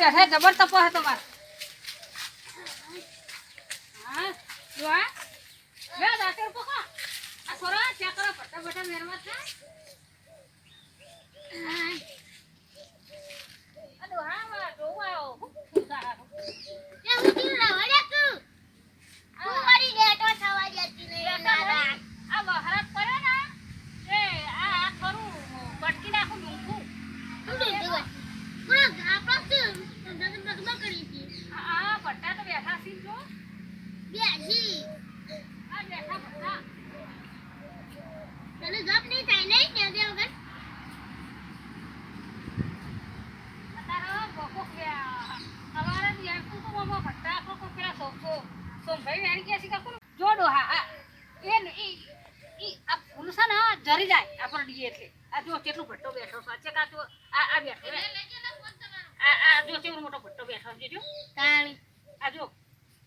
બેઠા જબર તપો હે તમારે હા જો આ બે દાંતે ઉપર કા આ છોરા ચેક કરો પટ્ટા બટ્ટા મેરવા થાય હા. આ ડોહા વા ડોહા આવો હું ફૂંકારા નું. આ વહરાત કરે ને એ આ આ ખરું પટકી નાખું ડુંખું આ આ પટ્ટા તો બેઠા સી જો આ બેઠા પટ્ટા તારો બોકો ક્યાં અમારે યાર તું તો મમ્મા ફટ્ટા આખો કો પેલા સોફો સોમભાઈ વેણી ગયા છે કાકુ જો ડોહા આ એ ને ઈ ઈ આ ફૂલ છે ને જરી જાય આપણે ડીએ એટલે. આ જો કેટલું ભટ્ટો બેઠો છે. આ જો આ આ બેઠો આ આ જો કેવડો મોટો ભટ્ટો બેઠો છે જો. આ જો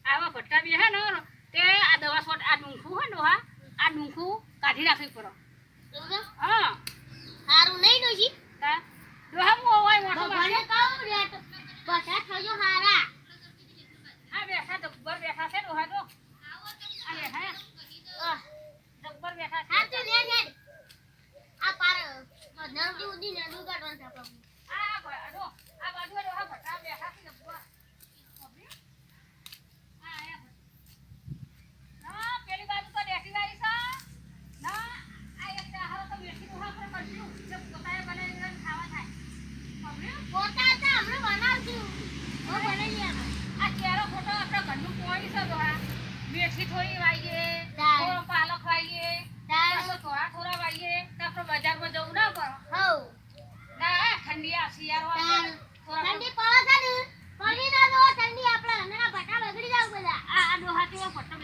આવા ભટ્ટા બે હે ને તે આ દવા સોટ આ ડુંખું હોય ને આ ડુંખું કાઢી નાખવી પડે હા. સારું નહીં ડોશી તા ડોહા મો હોય મોટો ભગવાને માણસ. રેટ બધા થયો હારા. આ બેઠા જબ્બર બેઠા છે ડોહા આ બેઠા આહ, જબ્બર બેઠા હા તો લે લે. નવજી ઉડી ને દુ કાઢવાનું છે આપણે આ ભ- જો, આ બાજુ ડોહા ભટ્ટા બેઠા છે ఎక్కువ పట్టం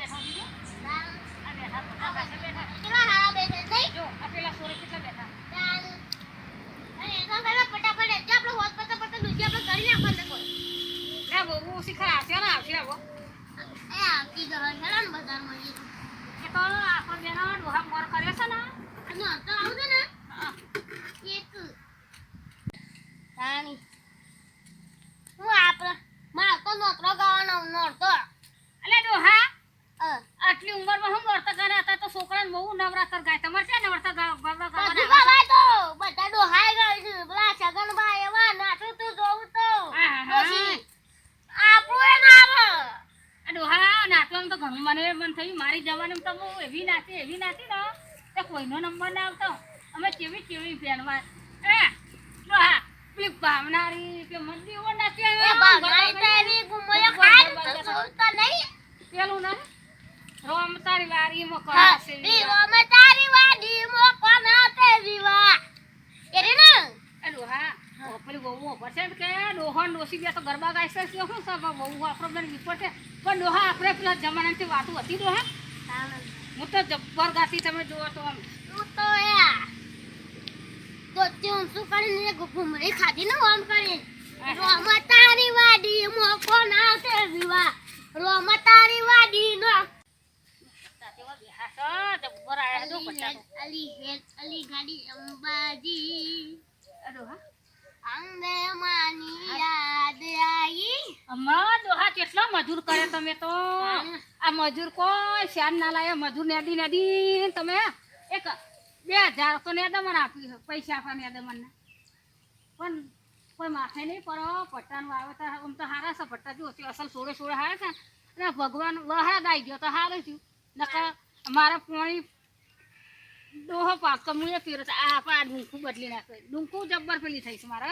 છોકરાને બહુ નવરાતર ગાય. તમારે છે નવરાત્ર ગા- ગરબા બધું? ગવાય તો બધા ડોહાઈ ગયું છે. પેલા સગનભાઈ એવા નાચું તું જોઉં તો. આપણું એ ના આવે ડોહા નાચવાનું તો ઘણું મને મન થયું. મારી જવાનું તો હું એવી નાચી એવી નાચી ને. તે કોઈનો નંબર ના આવતો. અમે કેવી કેવી ફેનમાં એ ડોહા પેલી ભાવનારી કે મંદી એવો નાચી. ભાગનાઈ તો એવી ગુમૈયો ખાય તો તો નહીં. પેલું ના રોમ તારી તારી વાડીમાં કોના તે દીવા એ ને એ ડોહા ઓ પેલી બહુ ઓફર છે કે ડોહો ડોસી બે તો ગરબા ગાય છે શું છે? બહુ આપણો બેન વિપર છે. પણ ડોહા આપણે પેલા વાતો હતી ડોહા? હું તો જબ્બર ગાતી તમે જોવો તો આમ. તું તો એ તો તું શું કરીને ઘુમરી ખાધી ને આમ કરી. રોમ તારી વાડી મોકો ના તે વિવા રોમ તારી વાડી નો માની મજૂર કરે તમે તો આ મજૂર કોઈ શાન ના લાયા મજૂર નેડી નેડી તમે એક બે હજાર તો નેદમણ આપી. છે, પૈસા આપવા નેદમણને પણ કોઈ માથે નહીં પડો પટ્ટાનું આવે તો આમ તો હારા છે પટ્ટા જો અસલ સોળે સોળે હારે છે ને ભગવાન વહાદ આવી ગયો તો હારું થયું નકર મારા પોણી ડોહો પાક મુએ પીરો આ આપા ડુંખું બદલી નાખે ડુંખું જબ્બર પેલી થઈ છે મારે.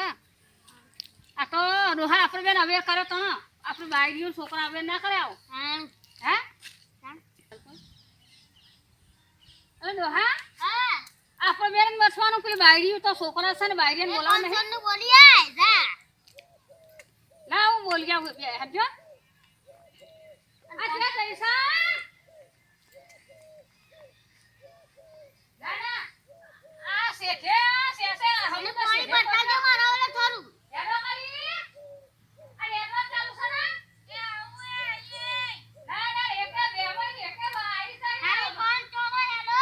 આ તો ડોહા આપણે બેન હવે કર્યો તો. આપણે બાયડીઓ છોકરા હવે ના કરે આવો. હે. અરે ડોહા. આપણે બેન મસવાનું પેલી બાયડીઓ તો છોકરા છે ને બાયડીને બોલાવો નહીં બોલી આય જા. ના હું બોલી હજો આ દાદા આ શેઠે શેઠે મને હમણાં પાણી શેઠે પડતા જો મારો ઓલે થોડું હેડો કરી આ નેટવર્ક ચાલુ છે ને એ આવું એ આઈએ ના ના એક બેવાય એક આવી હાલો જાય કોણ ચોલો હેલો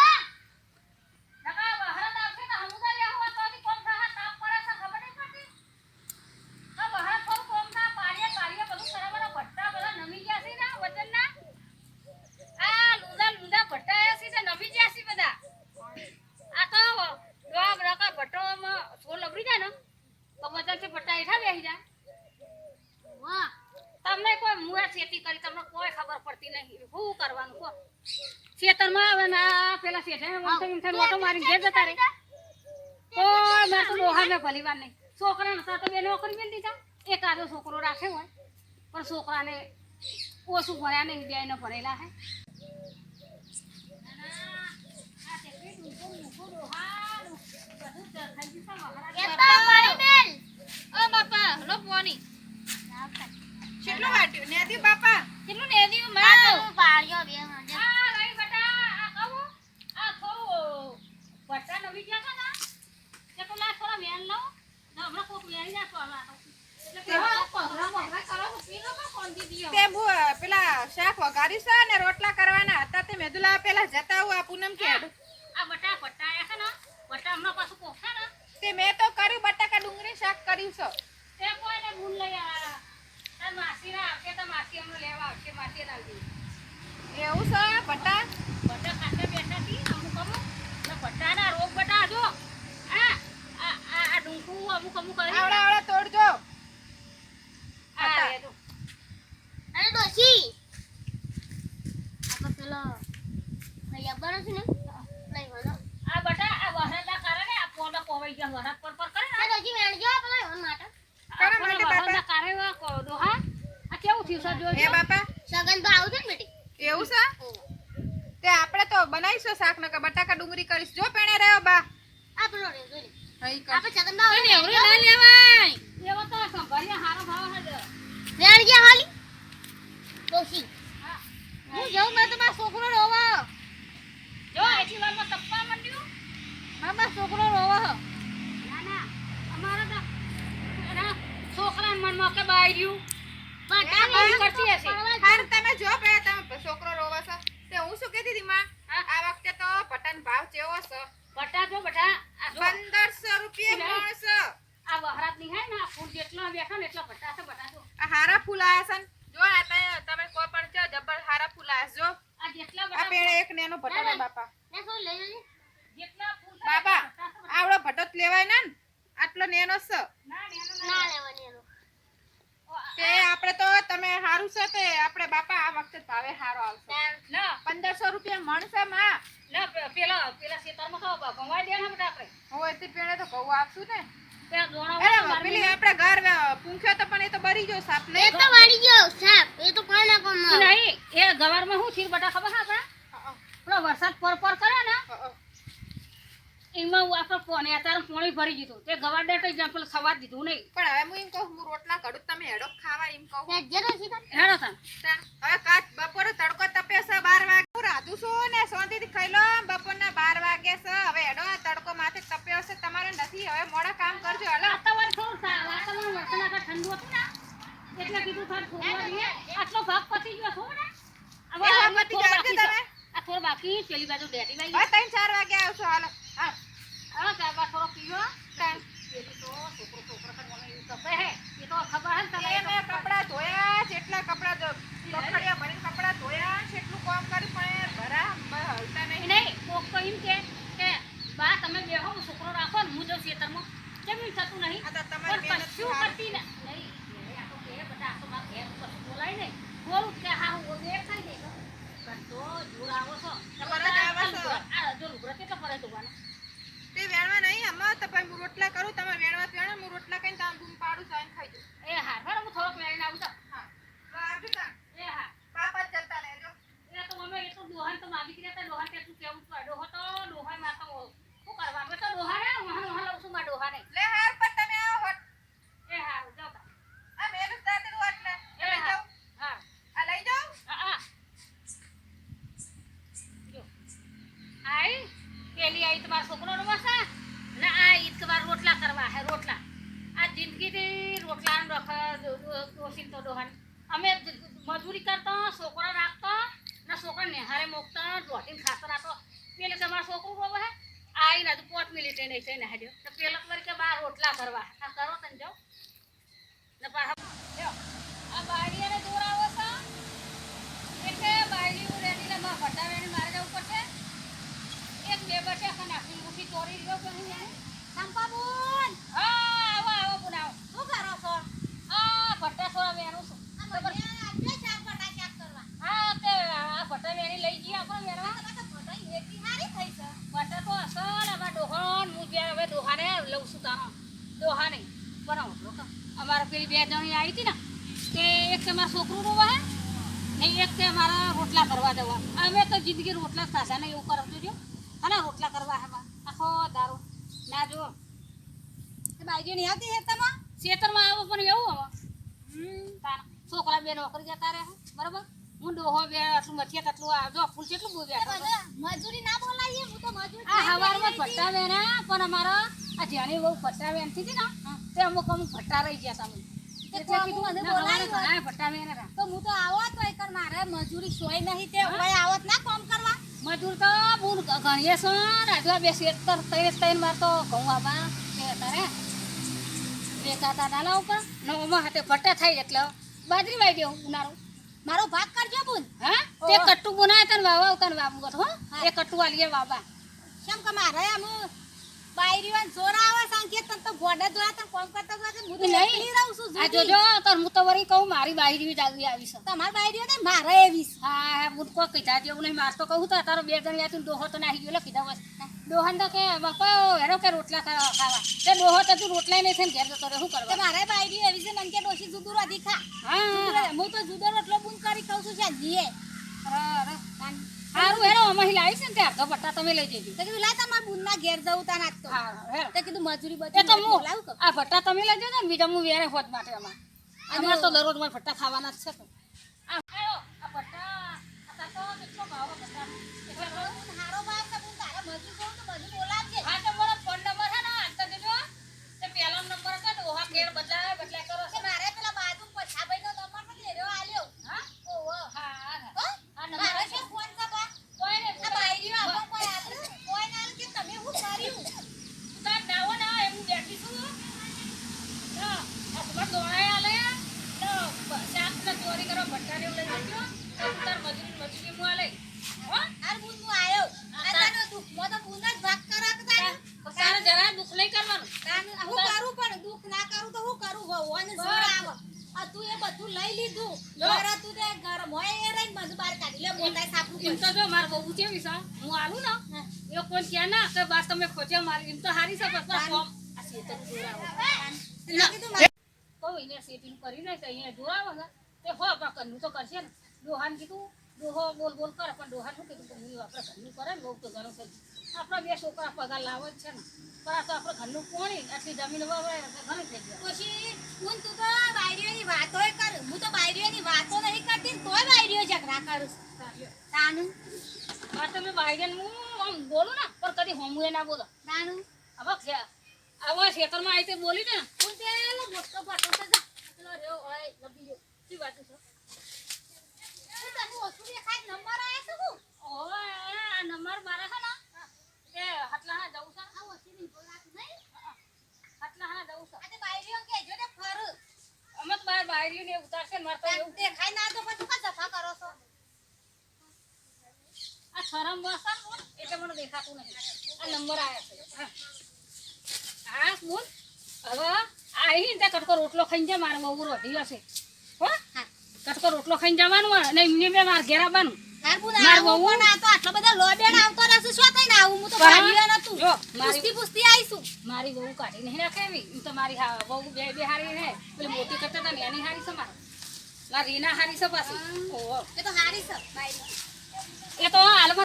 નકા બહાર આવશે ને હમુદા લેવા તો કોમ થા તાપ પડે છે ખબર નહીં પડતી તો બહાર થોડું કોમ ના ખેતી કરી તમને કોઈ ખબર પડતી નહીં. શું કરવાનું કહો. ખેતરમાં હવે ના પેલા શેઠે મોટો મારી ઘેર જતા રે કોઈ મેં તો ડોહા મેં ભલી વાર નહીં. છોકરાને સાથે બે નોકરી મેળ દીધા એક આદો છોકરો રાખે હોય. પણ છોકરાને ઓછું ભણ્યા નહીં બે ને ભણેલા હે. કેતા મારી બેન ઓ બાપા લો પોની કેટલું વાટ્યું નેદી બાપા કેટલું ને દી આ તો હું પાડ્યો બે હાજર. આ લઈ બેટા આ કહું આ કહું બટા નવી ગયા હતા ને તે તો ના થોડા વેન લો ને હમણાં કોક વેન ના તો હમણાં તો. એટલે પેલા પગલા પગલા કરો તો પીલો તો કોણ દીદી તે બુ- પેલા શાક વઘારી છે ને રોટલા કરવાના હતા તે મેદુલા પેલા જતા આવું આ પૂનમ કે હેડું. આ બટા બટા આયા છે ને બટા હમણાં પાછું કોખા ને તે મેં તો કર્યું બટાકા ડુંગળી શાક કર્યું છે તે કોઈને ભૂલ લઈ આવ્યા તાર માસી ના આવશે તો માસી અમને લેવા આવશે માસી ના આવશે એવું છે બટા બટા ખાતે બેઠા હતી અમુક અમુક ને બટાના રોગ બટા જો આ આ આ આ ડુંકુ અમુક અમુક કરી આવડા આવડા તોડજો આ રે જો. અરે ડોશી આપણે પેલો છે ને? આ બટા આ વરસાદના કારણે આ પોડા કોવાઈ ગયા વરસાદ પર પર કરે ને? એ વેણ જો પેલા ઈવન માટે આ માટે વરસાદના કારણે કો- ડોહા આ કેવું થયું એ બાપા. સગન તો આવું છે ને બેટી? એવું છે તે આપણે તો બનાવીશું શાક નકર બટાકા ડુંગળી કરીશ. જો પેણે રહ્યો બા. આપણો રે જો. આપણે સગન તો આવું એવડે ના લેવાય. એવો તો સંભાળ્યા હારો ભાવ હે વેણ ગયા હાલી. ડોશી હા. હું જઉં મેં તો મારો છોકરો રોવો જો એટલી વારમાં તપવા માંડ્યું મારો છોકરો રોવો ના ના અમારે તો એના છોકરાને મનમાં કે બાઈ રહ્યું બટા કરતી હશે. હાર તમે જો પે તમે છોકરો રોવે છે તે હું શું કહેતી હતી માં? આ વખતે તો બટાનો ભાવ કેવો છે. બટા જો બટા આ જો. પંદરસો રૂપિયા નહીં. આ વહરાતની હે ને આ ફૂલ જેટલો બેઠો ને એટલો બટા છે બટા જો. આ હારા ફૂલ આયા છે ને. જો આ તમે કોઈ પણ છો જબર હારા ફૂલ આયા જો. આ જેટલા આ પેણે એક નેનો બટાટા બાપા. ને શું લઈ લેજે જેટલા ફૂલ બટા બટા. આવડો ભટત લેવાય ને આટલો નેનો છે. ના નેનો ના. ના લેવાની તે આપણે તો તમે હારું છે તે આપણે બાપા આ વખતે ભાવે હારો આવશે. પંદરસો રૂપિયા મણમાં. પેલા પેલા ખેતરમાં તો ભવાઈ દે ને આપણે. હોય તે પેણે તો ઘઉં આપશું ને. પેલા પેલી આપણે ઘર પૂંખ્યો તો પણ એ તો બરી ગયો સાપ એ તો વાળી ગયો સાપ એ તો કોઈ ના કોમ નહીં. એ ગવારમાં શું થયું બટા ખબર આપણા? પેલો વરસાદ પર પર કરે ને એમાં આપણે ફોન અત્યારે પોણી ભરી દીધું. તે ગવાર ડે તો પેલું સવાર દીધું નહીં. પણ હવે હું એમ કહું હું રોટલા કરું તમે હેડો ખાવા એમ કહું. હેડો તમે. હવે કાચ બપોરે તડકો તપે છે બાર વાગે હું રાધું છું ને શાંતિથી ખાઈ લો. બપોરના બાર વાગે છે. હવે હેડો આ તડકો માથે તપ્યો છે તમારે નથી. હવે મોડા કામ કરજો હાલો. વાતાવરણ થોડું સા- વાતાવરણ વરસાદના કારણે ઠંડુ હતું ને? એટલે કીધું થોડું આટલો ભાગ પતી ગયો છો ને? હવે પતી છે. તમે? આ થોડું બાકી પેલી બાજુ બેઠી બાઈ હવે ત્રણ ચાર વાગે આવશો હાલો. હા હા થોડો પીવો તાણ. પેલી તો છોકરો છોકરો કરવાનો એવું તપે હે એ તો ખબર હે તને એને કપડાં ધોયા જેટલા કપડા ધો- કપડિયા ભરીને કપડાં ધોયા જેટલું કામ કર્યું પણ ભરા હલતા નહીં નહીં કોક તો એમ કે કે બા તમે બેહો છોકરો રાખો ને હું જાઉં ખેતરમાં કેમ થતું નહીં આ તો તમારી મહેનત સારી. કરતી ને નહીં એ આ તો કે બધા આ તો મારા ઘેર કશું બોલાય નહીં બોલું કે હા હું બે ખાઈ દે કંટો જોર આવો છો તમારે જ આવે છે. આ જો લુગડા કેટલો પડે ધોવાનો તે વેણવા નહીં આમાં તો પછી હું રોટલા કરું તમે વેણવા તો વેણો હું રોટલા કઈને તમે બૂમ પાડું છું આઈને ખાઈ જાઓ. એ હા બરાબર હું થોડોક લઈને આવું તો હા તો આવજો તાણ. એ હા બાપા જ ચાલતા રહેજો. એ તો અમે એ તો ડોહાન તો માગી હતી ને ડોહાન કે તું કેવું પડે ડોહો તો ડોહાનમાં તો શું કરવા અમે તો ડોહા ને વહાણ વહાણ લઉં છું માં ડોહા ને લે હાર પર તમે આવો હોટ. એ હા જાઓ તા. આ મેલું જ દાંતેલું એટલે. એ લઈ હા જાઓ. હા આ લઈ જાઓ. આ આ જો આઈ પેલી આઈ તમારા છોકરો નો વસા ને આ ઈદ તમારા રોટલા કરવા હે રોટલા આ જિંદગીથી રોટલા રખ દોશી તો ડોહાન અમે જ- મજૂરી કરતા છોકરા રાખતા ને છોકરા નિહારે મોકતા દોઢીને ખાતા રાખતો પેલે તમારા છોકરું રોવે હે આઈ ના તો મિનિટે નહીં થઈને હાજર તો પેલા વળી કે બાર રોટલા કરવા આ કરો તને જાઓ ને પાછા આ બાળીયાને દોર આવો છો? એટલે બાયલી રેડી માં ભટાવીને મારે જવું પડશે. એક બે બચે અને આખી મુઠ્ઠી તોડી લ્યો કે નહીં એને? સંપાબુન! હા, આવો આવો બુન આવો શું કરો છો? આ ભટ્ટા સોળા વેરું છું ખબર મારા છોકરું રોવા હે ને એક કે મારા રોટલા કરવા દેવા અમે તો જિંદગી રોટલા ખાધા ને એવું કરજો જો અને રોટલા કરવા હે આખો દારૂ. ના જો બાઈજી નહીં આવતી હેતામાં ખેતરમાં આવો પણ એવું હવે. છોકરા બે નોકરી જતા રહે બરાબર? હું ડોહો બે આટલું મથિયા આટલું આવજો ફૂલ કેટલું બે મજૂરી ના બોલાવીએ હું તો મજૂરી આ હવારમાં ભટ્ટા વેરા પણ અમારા આ જેની બહુ ભટ્ટા વેનથી ને તે અમુક અમુક ભટ્ટા રહી ગયા તમે તો હું તો આવત હોય કર મારે મજૂરી સોય નહીં તે હા? આવત ના કામ કરવા. મજૂર તો બહુ ગણીએ છો રાજવા બે શેતર ત્રણ ત્રણ વાર તો ઘઉં આવા તે તારે વેચાતા નાના ઉપર નવમાં હાથે ભટ્ટા થાય એટલે બાજરી વાઈ દેવું ઉનાળો. મારો ભાગ કરજો બુન. હા? તે. કટ્ટુ બનાય તને વાવા તને વાવું હો. એ કટ્ટુ વાલીએ વાવા. કેમ કે મારે આમ બાયરીવાન જોર આવે સંકેત તને તો ગોડા દ્વારા તને કોમ કરતા જોયા હું નહીં. રહું છું આ જોજો હું તો વળી કહું મારી બાયરી જાગવી આવી છે. તમાર ને મારે એવી હા હા હું કીધા જેવું નહીં માર તો કહું તો તારો બે જણ ડોહો તો નાહી ગયો કીધા બસ ડોહન તો કે બાપા હેરો કે રોટલા ખાવા ખાવા. તે ડોહો તો તું રોટલા નહીં થઈને ઘેર જતો રહે શું તો કરવા? મારે બાયરી એવી છે મન કે ડોશી જુદો રોધી ખા હા. હા તો જુદો રોટલો બુન કરી ખાઉં છું શાંતિએ. સારું હેરો અમે લાવી છે ને તે અડધો પટ્ટા તમે લઈ જજો. તો કીધું તમારા બુનના ઘેર જવું તા. નાખતો હા તો કીધું મજૂરી એ તો હું આ ભટ્ટા તમે લઈ જજો ને બીજા હું વેરે હોત માટે અમાર અમાર તો દરરોજ મારે ભટ્ટા ખાવાના જ છે તો આ આયો, આ ભટ્ટા આ તાર તો કેટલો ભાવ આ ભટ્ટા એટલે કહું, બુન હારો ભાવ છે બુન તારે મજૂર કહું તો મજૂર બોલાવજે હા તો મારો ફોન નંબર છે ને આપતા દેજો તે પહેલો નંબર હતો ને ઓહા કેર બદલાય બદલાય કરો કે મારે પેલા બાજુ પછાભાઈનો નંબર નથી એરો આલ્યો હા ઓહો હા હા હો? આ નંબર મારે છે ફોન કરવા કોઈ ને આ બાયરીઓ આપણો કોઈ આલ્યું કોઈ ના આલ્યું કે તમે શું કર્યું તાર દાવો ના એમ બેઠી છું તો આ તમાર દોડાય આલે તો શાક ને ચોરી કરવા ભટ્ટા ઉલે જજો તો તાર મજૂરી મજૂરી મુ આલે હો હાર બુન મુ આયો તાનો દુખ મો તો બુન જ ભાગ કરા કે તાનો તારે જરા દુખ નહીં કરવાનું તાન હું કરું પણ દુખ ના કરું તો હું કરું ભગવાન જોર આવ આ તું એ બધું લઈ લીધું લો. તું તે ઘર મોય એ રહીને મજ બાર કાઢી લે મોટા સાપુ એમ તો જો માર બહુ છે વિસા હું આલું ના એ કોઈ કે ના કે બસ તમે ખોજે મારી એમ તો હારી છે બસ કોમ આ શેતર જોરાવો ના કીધું મારે કહું સેટિંગ કરી તો અહીંયા જોરાવો ને તે હો પણ ઘરનું તો કરશે ને ડોહાન કીધું ડોહો બોલ બોલ કરે પણ ડોહાન કીધું હું આપણે ઘરનું કરે ને તો ઘણું છે આપણા બે છોકરા પગાર લાવે છે ને પણ તો આપણે ઘરનું કોણી આટલી જમીન વાવે એટલે ઘણી થઈ જાય પછી હું તું તો બાયરીઓની વાતોય કર હું તો બાયરીઓની વાતો નહીં કરતી તોય બાયરીઓ ઝઘડા કરું. તાનું આ તમે બાયરે હું આમ બોલું ને પણ કદી હોમુએ ના બોલો તાનું હવે આવા ખેતરમાં આવી તે બોલી ને હું મોટો પાટો રહ્યો હોય લબી ગયો શી વાત છે. હું તને ઓછું નંબર આયા છે હું આ નંબર મારા છે ને એ હાટલા હા જવું છે. આ ઓછી બોલાતું નહીં. હાટલા હા જવું છે. બાયરીઓ ને ફર. અમે બાર બાયરી ને ઉતારશે ને મારે એવું દેખાય ના તો પછી કા જફા કરો છો? આ શરમ બસ એટલે મને દેખાતું નહીં. આ નંબર આવ્યો છે. હા. બોલ. હવે આઈ ને કટકો રોટલો ખાઈને જા મારે બહુ રોટી હશે. કટકો રોટલો ખાઈને જવાનું અને એમને બે માર ઘેર આવવાનું. વહુ- મારી- બહુ કાઢી નહીં તો મારી હા બે બે હારી હે પેલી મોટી કરતા હતા ને એની હારી છે મારે. મારી રીના હારી છે પાછી. એ તો હારી છે. એ તો હાલમાં